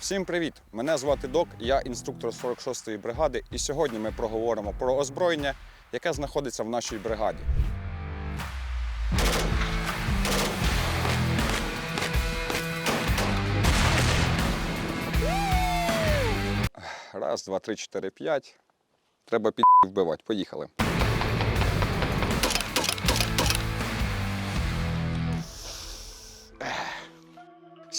Всім привіт! Мене звати Док, я інструктор 46-ї бригади, і сьогодні ми проговоримо про озброєння, яке знаходиться в нашій бригаді. Раз, два, три, чотири, п'ять. Треба під вбивати. Поїхали.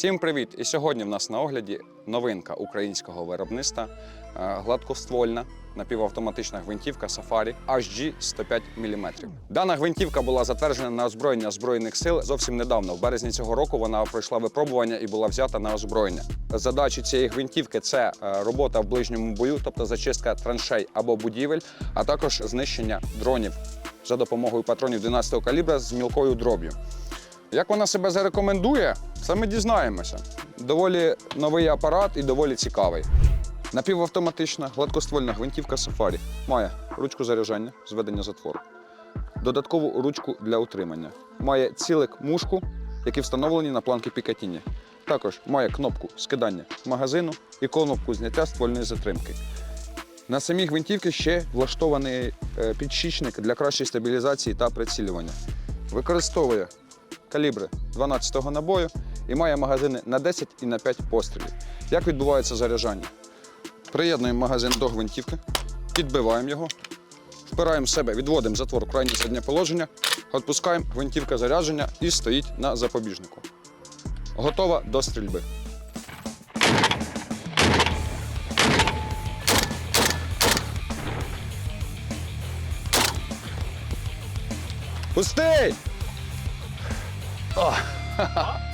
Всім привіт! І сьогодні в нас на огляді новинка українського виробництва е, гладкоствольна напівавтоматична гвинтівка Safari HG 105 мм. Дана гвинтівка була затверджена на озброєння Збройних сил зовсім недавно. В березні цього року вона пройшла випробування і була взята на озброєння. Задачі цієї гвинтівки це е, робота в ближньому бою, тобто зачистка траншей або будівель, а також знищення дронів за допомогою патронів 12 калібра з мілкою дроб'ю. Як вона себе зарекомендує, ми дізнаємося. Доволі новий апарат і доволі цікавий. Напівавтоматична гладкоствольна гвинтівка Safari має ручку заряджання, зведення затвору, додаткову ручку для утримання, має цілик мушку, які встановлені на планки Пікатіні. Також має кнопку скидання магазину і кнопку зняття ствольної затримки. На самій гвинтівці ще влаштований е, підшічник для кращої стабілізації та прицілювання. Використовує калібри 12-го набою і має магазини на 10 і на 5 пострілів. Як відбувається заряджання? Приєднуємо магазин до гвинтівки, підбиваємо його, впираємо в себе, відводимо затвор в крайнє заднє положення, відпускаємо гвинтівка зарядження і стоїть на запобіжнику. Готова до стрільби. Пустий! 啊哈哈。